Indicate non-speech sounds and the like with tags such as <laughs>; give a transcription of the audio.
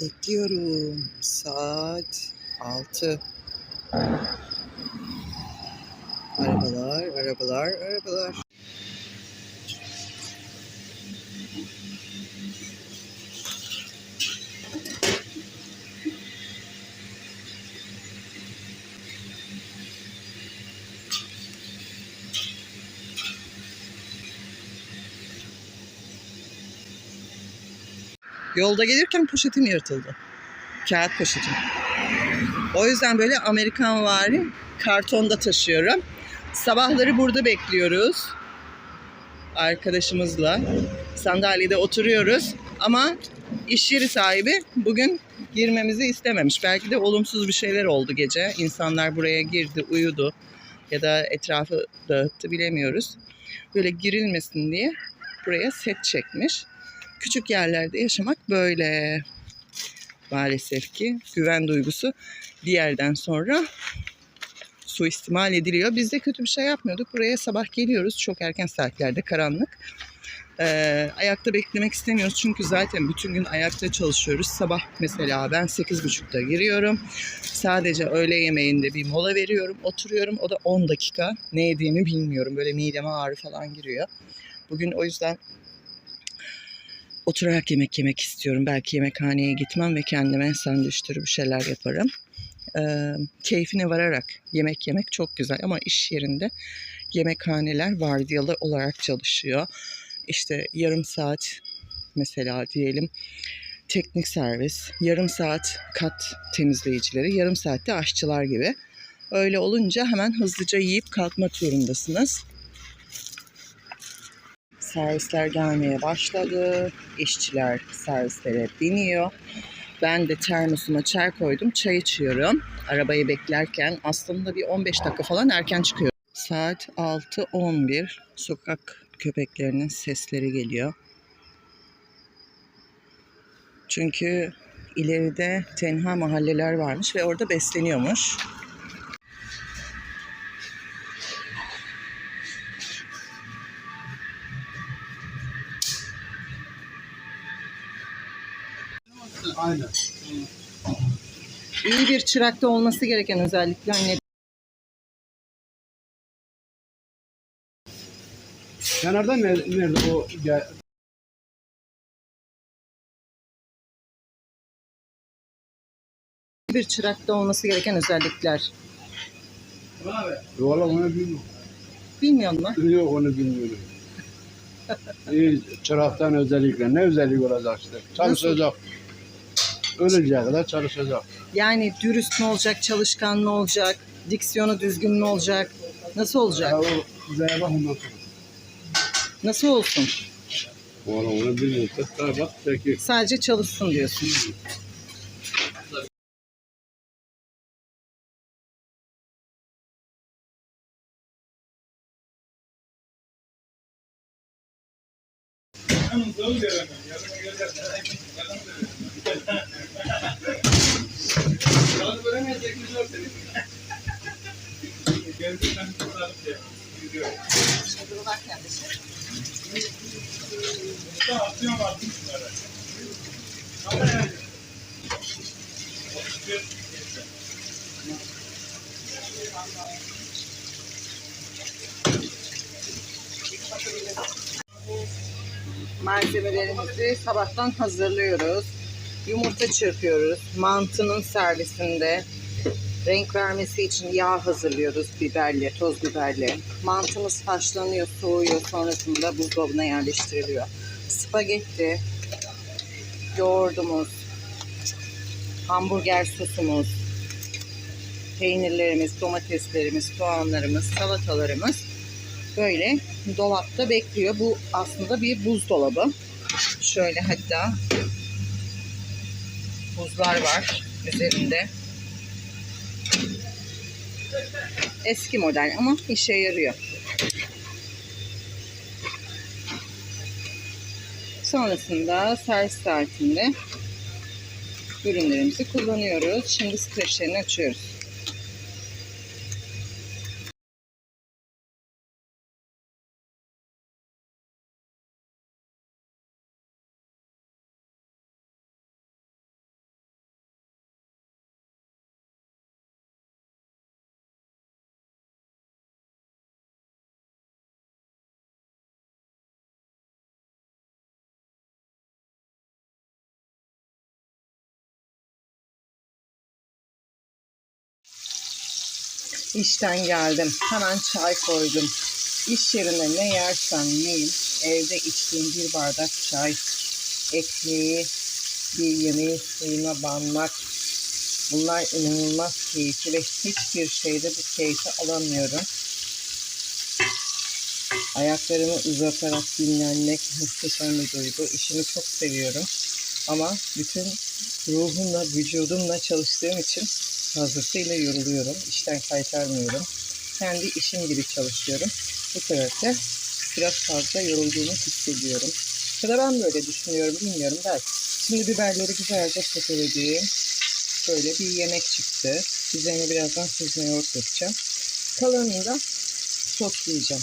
Bekliyorum. Saat 6. Arabalar, arabalar, arabalar. Yolda gelirken poşetim yırtıldı. Kağıt poşetim. O yüzden böyle Amerikan vari kartonda taşıyorum. Sabahları burada bekliyoruz. Arkadaşımızla sandalyede oturuyoruz. Ama iş yeri sahibi bugün girmemizi istememiş. Belki de olumsuz bir şeyler oldu gece. İnsanlar buraya girdi, uyudu ya da etrafı dağıttı bilemiyoruz. Böyle girilmesin diye buraya set çekmiş. Küçük yerlerde yaşamak böyle. Maalesef ki güven duygusu bir yerden sonra suistimal ediliyor. Biz de kötü bir şey yapmıyorduk. Buraya sabah geliyoruz. Çok erken saatlerde karanlık. Ee, ayakta beklemek istemiyoruz çünkü zaten bütün gün ayakta çalışıyoruz. Sabah mesela ben 8.30'da giriyorum. Sadece öğle yemeğinde bir mola veriyorum. Oturuyorum. O da 10 dakika. Ne yediğimi bilmiyorum. Böyle mideme ağrı falan giriyor. Bugün o yüzden oturarak yemek yemek istiyorum. Belki yemekhaneye gitmem ve kendime sandviç türü bir şeyler yaparım. Ee, keyfine vararak yemek yemek çok güzel ama iş yerinde yemekhaneler vardiyalı olarak çalışıyor. İşte yarım saat mesela diyelim teknik servis, yarım saat kat temizleyicileri, yarım saatte aşçılar gibi. Öyle olunca hemen hızlıca yiyip kalkmak zorundasınız. Servisler gelmeye başladı. İşçiler servislere biniyor. Ben de termosuma çay koydum. Çay içiyorum. Arabayı beklerken aslında bir 15 dakika falan erken çıkıyor. Saat 6.11. Sokak köpeklerinin sesleri geliyor. Çünkü ileride tenha mahalleler varmış ve orada besleniyormuş. Aynen. İyi bir çırakta olması gereken özellikler ne? Kenarda nerede, nerede o gel, Bir çırakta olması gereken özellikler. Valla onu bilmiyorum. Bilmiyor musun? Yok onu bilmiyorum. <laughs> İyi, çıraktan özellikle ne özellik olacak işte? Çalışacak. Ölünceye kadar çalışacak. Yani dürüst mü olacak, çalışkan mı olacak, diksiyonu düzgün mü olacak? Nasıl olacak? Ya o bize bak ondan sonra. Nasıl olsun? Valla onu bilmiyorum. Tekrar bak peki. Sadece çalışsın diyorsun. Malzemelerimizi sabahtan hazırlıyoruz. Yumurta çırpıyoruz. Mantının servisinde renk vermesi için yağ hazırlıyoruz biberle, toz biberle. Mantımız haşlanıyor, soğuyor. Sonrasında buzdolabına yerleştiriliyor. Spagetti, yoğurdumuz, hamburger sosumuz, peynirlerimiz, domateslerimiz, soğanlarımız, salatalarımız böyle dolapta bekliyor. Bu aslında bir buzdolabı. Şöyle hatta buzlar var üzerinde. Eski model ama işe yarıyor. Sonrasında servis saatinde ürünlerimizi kullanıyoruz. Şimdi streçlerini açıyoruz. İşten geldim. Hemen çay koydum. İş yerinde ne yersem yiyeyim. Evde içtiğim bir bardak çay. Ekmeği, bir yemeği suyuna banmak. Bunlar inanılmaz keyifli ve hiçbir şeyde bu keyfi alamıyorum. Ayaklarımı uzatarak dinlenmek muhteşem bir duygu. İşimi çok seviyorum. Ama bütün ruhumla, vücudumla çalıştığım için fazlasıyla yoruluyorum. İşten kaytarmıyorum. Kendi işim gibi çalışıyorum. Bu sebeple biraz fazla yorulduğumu hissediyorum. Ya da ben böyle düşünüyorum bilmiyorum belki. Şimdi biberleri güzelce soteledim. Böyle bir yemek çıktı. Üzerine birazdan süzme yoğurt dökeceğim. Kalanını da soslayacağım.